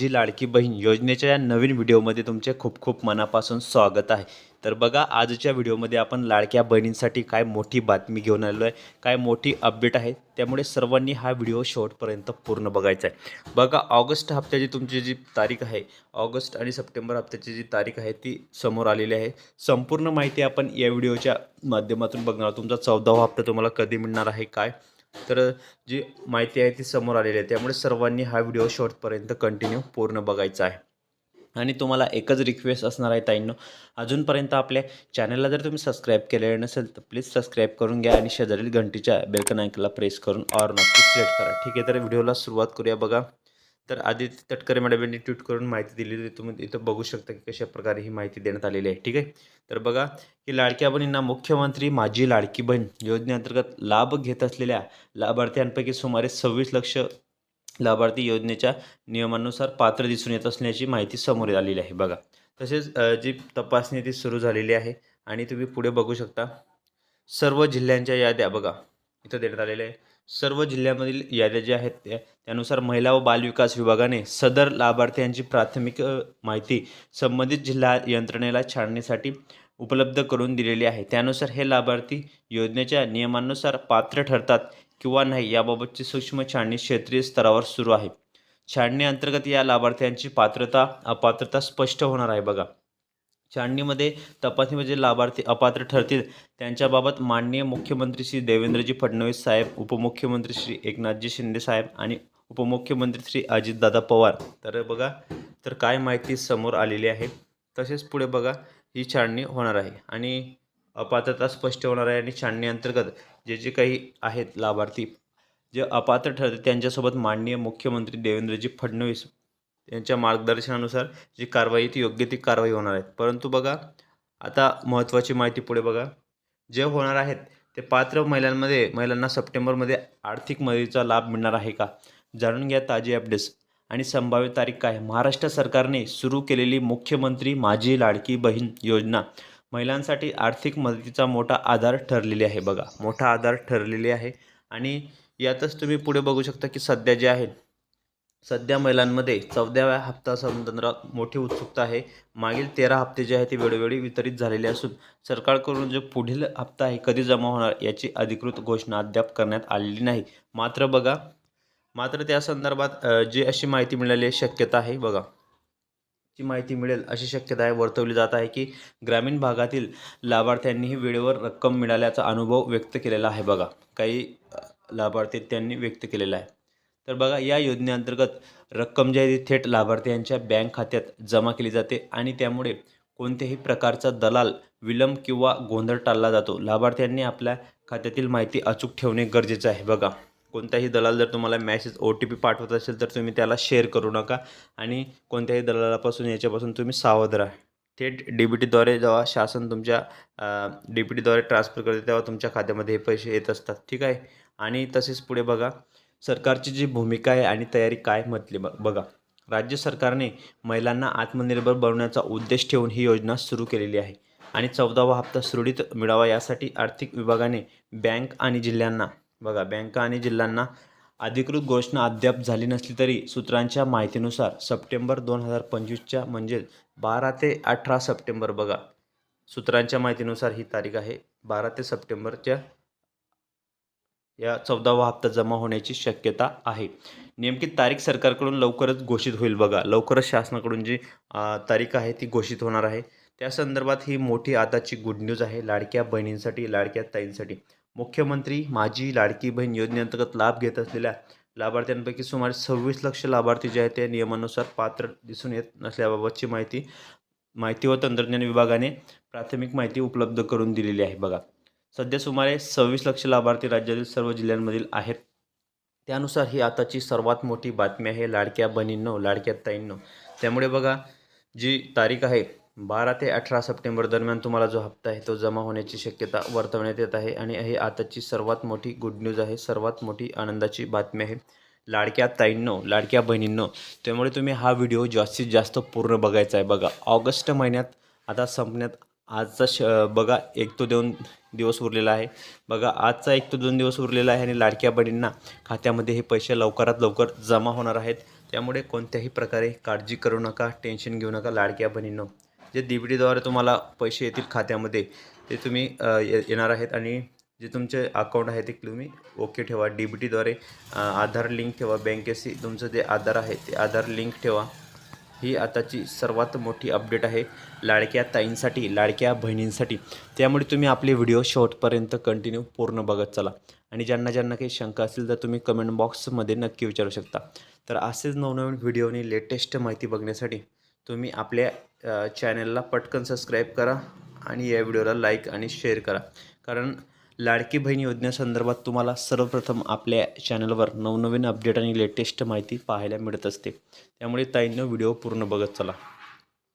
माझी लाडकी बहीण योजनेच्या या नवीन व्हिडिओमध्ये तुमचे खूप खूप मनापासून स्वागत आहे. तर बघा आजच्या व्हिडिओमध्ये आपण लाडक्या बहिणींसाठी काय मोठी बातमी घेऊन आलो आहे काय मोठी अपडेट आहे त्यामुळे सर्वांनी हा व्हिडिओ शेवटपर्यंत पूर्ण बघायचा आहे. बघा ऑगस्ट हप्त्याची तुमची जी तारीख आहे ऑगस्ट आणि सप्टेंबर हप्त्याची जी तारीख आहे ती समोर आलेली आहे. संपूर्ण माहिती आपण या व्हिडिओच्या माध्यमातून बघणार तुमचा चौदावा हप्ता तुम्हाला कधी मिळणार आहे काय? तर जी माहिती आहे ती समोर आलेली आहे. त्यामुळे सर्वांनी हा व्हिडिओ शॉर्टपर्यंत कंटिन्यू पूर्ण बघायचा आहे. आणि तुम्हाला एकच रिक्वेस्ट असणार आहे ताईंनो अजूनपर्यंत आपल्या चॅनलला जर तुम्ही सबस्क्राईब केलेलं नसेल तर प्लीज सबस्क्राईब करून घ्या आणि शेजारील घंटीच्या बेलकन ऐकला प्रेस करून ऑर नक्की सिलेक्ट करा. ठीक आहे तर व्हिडिओला सुरुवात करूया बघा. तर आदित्य तटकरे मॅडम यांनी ट्विट करून माहिती दिली होती तुम्ही इथं बघू शकता की कशा प्रकारे ही माहिती देण्यात आलेली आहे. ठीक आहे? तर बघा की लाडक्या बहिणींना मुख्यमंत्री माझी लाडकी बहीण योजनेअंतर्गत लाभ घेत असलेल्या लाभार्थ्यांपैकी सुमारे सव्वीस लक्ष लाभार्थी योजनेच्या नियमानुसार पात्र दिसून येत असल्याची माहिती समोर आलेली आहे. बघा तसेच जी तपासणी ती सुरू झालेली आहे आणि तुम्ही पुढे बघू शकता. सर्व जिल्ह्यांच्या याद्या बघा इथं देण्यात आलेल्या आहे सर्व जिल्ह्यामधील याद्या ज्या आहेत त्या त्यानुसार महिला व बालविकास विभागाने सदर लाभार्थ्यांची प्राथमिक माहिती संबंधित जिल्हा यंत्रणेला छाननीसाठी उपलब्ध करून दिलेली आहे. त्यानुसार हे लाभार्थी योजनेच्या नियमानुसार पात्र ठरतात किंवा नाही याबाबतची सूक्ष्म छाननी क्षेत्रीय स्तरावर सुरू आहे. छाननी अंतर्गत या लाभार्थ्यांची पात्रता अपात्रता स्पष्ट होणार आहे बघा. छाननीमध्ये तपासणीमध्ये म्हणजे लाभार्थी अपात्र ठरतील. त्यांच्याबाबत माननीय मुख्यमंत्री श्री देवेंद्रजी फडणवीस साहेब उपमुख्यमंत्री श्री एकनाथजी शिंदे साहेब आणि उपमुख्यमंत्री श्री अजितदादा पवार. तर बघा तर काय माहिती समोर आलेली आहे. तसेच पुढे बघा ही छाननी होणार आहे आणि अपात्रता स्पष्ट होणार आहे आणि छाननी अंतर्गत जे जे काही आहेत लाभार्थी जे अपात्र ठरते त्यांच्यासोबत माननीय मुख्यमंत्री देवेंद्रजी फडणवीस यांच्या मार्गदर्शनानुसार जी कारवाई ती योग्य ती कारवाई होणार आहे. परंतु बघा आता महत्त्वाची माहिती पुढे बघा. जे होणार आहेत ते पात्र महिलांमध्ये महिलांना सप्टेंबरमध्ये आर्थिक मदतीचा लाभ मिळणार आहे का? जाणून घ्या ताजी अपडेट्स. आणि संभाव्य तारीख काय? महाराष्ट्र सरकारने सुरू केलेली मुख्यमंत्री माझी लाडकी बहीण योजना. महिलांसाठी आर्थिक मदतीचा मोठा आधार ठरलेली आहे बघा. मोठा आधार ठरलेली आहे. आणि यातच तुम्ही पुढे बघू शकता की सध्या जे आहे सध्या महिलांमध्ये चौदाव्या हप्ता संदर्भात मोठी उत्सुकता आहे. मागील तेरा हप्ते जे आहे ते वेळोवेळी वितरित झालेले असून सरकारकडून जो पुढील हप्ता आहे कधी जमा होणार याची अधिकृत घोषणा अद्याप करण्यात आलेली नाही. मात्र बघा मात्र त्या संदर्भात जी अशी माहिती मिळालेली शक्यता आहे बघा. ची माहिती मिळेल अशी शक्यता आहे वर्तवली जात आहे की ग्रामीण भागातील लाभार्थ्यांनीही वेळेवर रक्कम मिळाल्याचा अनुभव व्यक्त केलेला आहे बघा. काही लाभार्थी त्यांनी व्यक्त केलेला आहे. तर बघा या योजनेअंतर्गत रक्कम जी आहे ती थेट लाभार्थ्यांच्या बँक खात्यात जमा केली जाते आणि त्यामुळे कोणत्याही प्रकारचा दलाल विलंब किंवा गोंधळ टाळला जातो. लाभार्थ्यांनी आपल्या खात्यातील माहिती अचूक ठेवणे गरजेचं आहे. बघा कोणताही दलाल जर तुम्हाला मॅसेज ओ टी पी पाठवत असेल तर तुम्ही त्याला शेअर करू नका आणि कोणत्याही दलालापासून याच्यापासून तुम्ही सावध राहा. थेट डी बी टीद्वारे जेव्हा शासन तुमच्या डी बी टीद्वारे ट्रान्सफर करते तेव्हा तुमच्या खात्यामध्ये हे पैसे येत असतात. ठीक आहे? आणि तसेच पुढे बघा सरकारची जी भूमिका आहे आणि तयारी काय म्हटली ब बघा. राज्य सरकारने महिलांना आत्मनिर्भर बनवण्याचा उद्देश ठेवून ही योजना सुरू केलेली आहे. आणि चौदावा हप्ता सुरळीत मिळावा यासाठी आर्थिक विभागाने बँक आणि जिल्ह्यांना बघा बँका आणि जिल्ह्यांना अधिकृत घोषणा अद्याप झाली नसली तरी सूत्रांच्या माहितीनुसार सप्टेंबर दोन हजार पंचवीसच्या म्हणजेच बारा ते अठरा सप्टेंबर बघा. सूत्रांच्या माहितीनुसार ही तारीख आहे बारा ते सप्टेंबरच्या या चौदावा हप्ता जमा होण्याची शक्यता आहे. नेमकी तारीख सरकारकडून लवकरच घोषित होईल बघा. लवकरच शासनाकडून जी तारीख आहे ती घोषित होणार आहे. त्या संदर्भात ही मोठी आताची गुड न्यूज आहे. लाडक्या बहिणींसाठी लाडक्या ताईंसाठी. मुख्यमंत्री माझी लाडकी बहीण योजनेअंतर्गत लाभ घेत असलेल्या लाभार्थ्यांपैकी सुमारे सव्वीस लक्ष लाभार्थी जे आहेत ते नियमानुसार पात्र दिसून येत नसल्याबाबतची माहिती माहिती व तंत्रज्ञान विभागाने प्राथमिक माहिती उपलब्ध करून दिलेली आहे बघा. सध्या सुमारे सव्वीस लक्ष लाभार्थी राज्यातील सर्व जिल्ह्यांमधील आहेत. त्यानुसार ही आताची सर्वात मोठी बातमी आहे लाडक्या बहिणींनो लाडक्या ताईंनो. त्यामुळे बघा जी तारीख आहे बारा ते अठरा सप्टेंबर दरम्यान तुम्हाला जो हप्ता आहे तो जमा होण्याची शक्यता वर्तवण्यात येत आहे आणि ही आताची सर्वात मोठी गुड न्यूज आहे सर्वात मोठी आनंदाची बातमी आहे. लाडक्या ताईंनो लाडक्या बहिणींनो त्यामुळे तुम्ही हा व्हिडिओ जास्तीत जास्त पूर्ण बघायचा आहे. बघा ऑगस्ट महिन्यात आता संपण्यात आजचा श बघा एक तो दोन दिवस उरलेला आहे. बघा आजचा एक तो दोन दिवस उरलेला आहे आणि लाडक्या बहिणींना खात्यामध्ये हे पैसे लवकरात लवकर जमा होणार आहेत. त्यामुळे कोणत्याही प्रकारे काळजी करू नका टेन्शन घेऊ नका लाडक्या बहिणींनो. जे डी बी डीद्वारे तुम्हाला पैसे येतील खात्यामध्ये ते तुम्ही ये- येणार आहेत आणि जे तुमचे अकाउंट आहे ते तुम्ही ओके ठेवा. डी बी टीद्वारे आधार लिंक ठेवा. बँकेशी तुमचं जे आधार आहे ते आधार लिंक ठेवा. ही आताची सर्वात मोठी अपडेट आहे लाडक्या ताईंसाठी लाडक्या बहिणींसाठी. त्यामुळे तुम्ही आपले व्हिडिओ शॉर्टपर्यंत कंटिन्यू पूर्ण बघत चला. आणि ज्यांना ज्यांना काही शंका असेल तर तुम्ही कमेंट बॉक्समध्ये नक्की विचारू शकता. तर असेच नवनवीन व्हिडिओनी लेटेस्ट माहिती बघण्यासाठी तुम्ही आपल्या चॅनलला पटकन सबस्क्राईब करा आणि या व्हिडिओला लाईक आणि शेअर करा. कारण लाडकी बहीण योजनेसंदर्भात तुम्हाला सर्वप्रथम आपल्या चॅनलवर नवनवीन अपडेट आणि लेटेस्ट माहिती पाहायला मिळत असते. त्यामुळे ताईंनं व्हिडिओ पूर्ण बघत चला.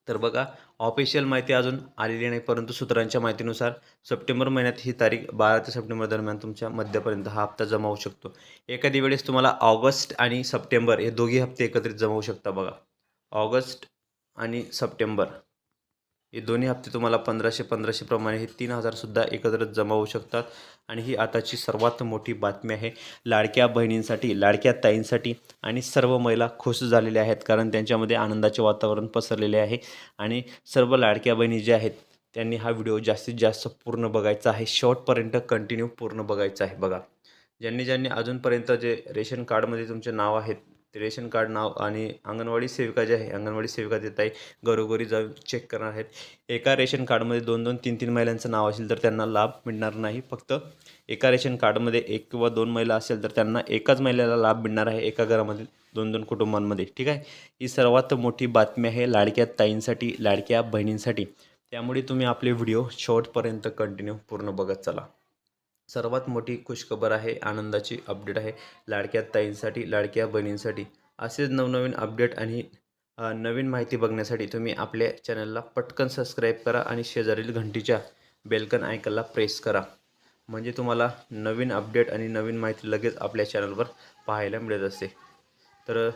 तर बघा ऑफिशियल माहिती अजून आलेली नाही परंतु सूत्रांच्या माहितीनुसार सप्टेंबर महिन्यात ही तारीख बारा ते सप्टेंबर दरम्यान तुमच्या मध्यापर्यंत हा हप्ता जमा होऊ शकतो. एखादी वेळेस तुम्हाला ऑगस्ट आणि सप्टेंबर हे दोघी हप्ते एकत्रित जमा होऊ शकता बघा. ऑगस्ट आणि सप्टेंबर. हे दोन्ही हप्ते तुम्हाला पंधराशे पंधराशेप्रमाणे हे तीन हजारसुद्धा एकत्र जमा होऊ शकतात. आणि ही आताची सर्वात मोठी बातमी आहे. लाडक्या बहिणींसाठी लाडक्या ताईंसाठी आणि सर्व महिला खुश झालेल्या आहेत कारण त्यांच्यामध्ये आनंदाचे वातावरण पसरलेले आहे. आणि सर्व लाडक्या बहिणी ज्या आहेत त्यांनी हा व्हिडिओ जास्तीत जास्त पूर्ण बघायचा आहे. शॉर्टपर्यंत कंटिन्यू पूर्ण बघायचा आहे. बघा ज्यांनी ज्यांनी अजूनपर्यंत जे रेशन कार्डमध्ये तुमचे नाव आहेत ते रेशन कार्ड नाव आणि अंगणवाडी सेविका जे आहे अंगणवाडी सेविका देत आहे घरोघरी जाऊन चेक करणार आहेत. एका रेशन कार्डमध्ये दोन दोन तीन तीन महिलांचं नाव असेल तर त्यांना लाभ मिळणार नाही. फक्त एका रेशन कार्डमध्ये एक किंवा दोन महिला असेल तर त्यांना एकाच महिलेला लाभ मिळणार आहे एका घरामध्ये दोन दोन कुटुंबांमध्ये. ठीक आहे? ही सर्वात मोठी बातमी आहे लाडक्या ताईंसाठी लाडक्या बहिणींसाठी. त्यामुळे तुम्ही आपले व्हिडिओ शेवटपर्यंत कंटिन्यू पूर्ण बघत चला. सर्वात मोठी खुशखबर आहे आनंदाची अपडेट आहे लाडक्या ताईंसाठी लाडक्या बहिणींसाठी. असेच नवनवीन अपडेट आणि नवीन माहिती बघण्यासाठी तुम्ही आपल्या चॅनलला पटकन सबस्क्राईब करा आणि शेजारील घंटीच्या बेलकन आयकनला प्रेस करा. म्हणजे तुम्हाला नवीन अपडेट आणि नवीन माहिती लगेच आपल्या चॅनलवर पाहायला मिळत असते. तर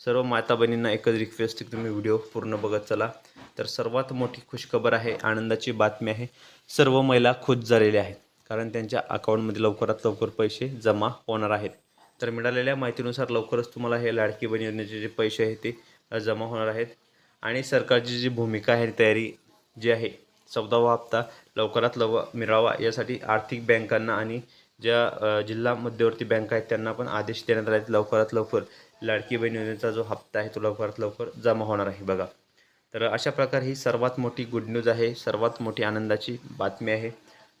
सर्व माता बहिणींना एकच रिक्वेस्ट की तुम्ही व्हिडिओ पूर्ण बघत चला. तर सर्वात मोठी खुशखबर आहे आनंदाची बातमी आहे सर्व महिला खुश झालेल्या आहेत. कारण त्यांच्या अकाउंटमध्ये लवकरात लवकर पैसे जमा होणार आहेत. तर मिळालेल्या माहितीनुसार लवकरच तुम्हाला हे लाडकी बहीण योजनेचे जे पैसे आहेत ते जमा होणार आहेत. आणि सरकारची जी भूमिका आहे तयारी जी आहे चौदावा हप्ता लवकरात लव मिळावा यासाठी आर्थिक बँकांना आणि ज्या जिल्हा मध्यवर्ती बँका आहेत त्यांना पण आदेश देण्यात आले आहेत लवकरात लवकर लाडकी बहीण योजनेचा जो हप्ता आहे तो लवकरात लवकर जमा होणार आहे बघा. तर अशा प्रकारे ही सर्वात मोठी गुड न्यूज आहे सर्वात मोठी आनंदाची बातमी आहे.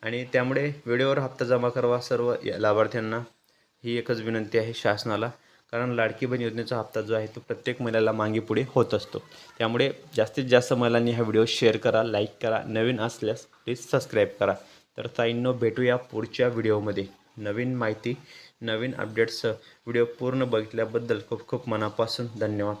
आणि त्यामुळे वेळेवर हप्ता जमा करावा सर्व या लाभार्थ्यांना. ही एकच विनंती आहे शासनाला कारण लाडकी बहीण योजनेचा हप्ता जो आहे तो प्रत्येक महिलाला मागे पुढे होत असतो. त्यामुळे जास्तीत जास्त महिलांनी हा व्हिडिओ शेअर करा लाईक करा नवीन असल्यास प्लीज सबस्क्राईब करा. तर ताईंनो भेटूया पुढच्या व्हिडिओमध्ये. नवीन माहिती नवीन अपडेट्स व्हिडिओ पूर्ण बघितल्याबद्दल खूप खूप मनापासून धन्यवाद.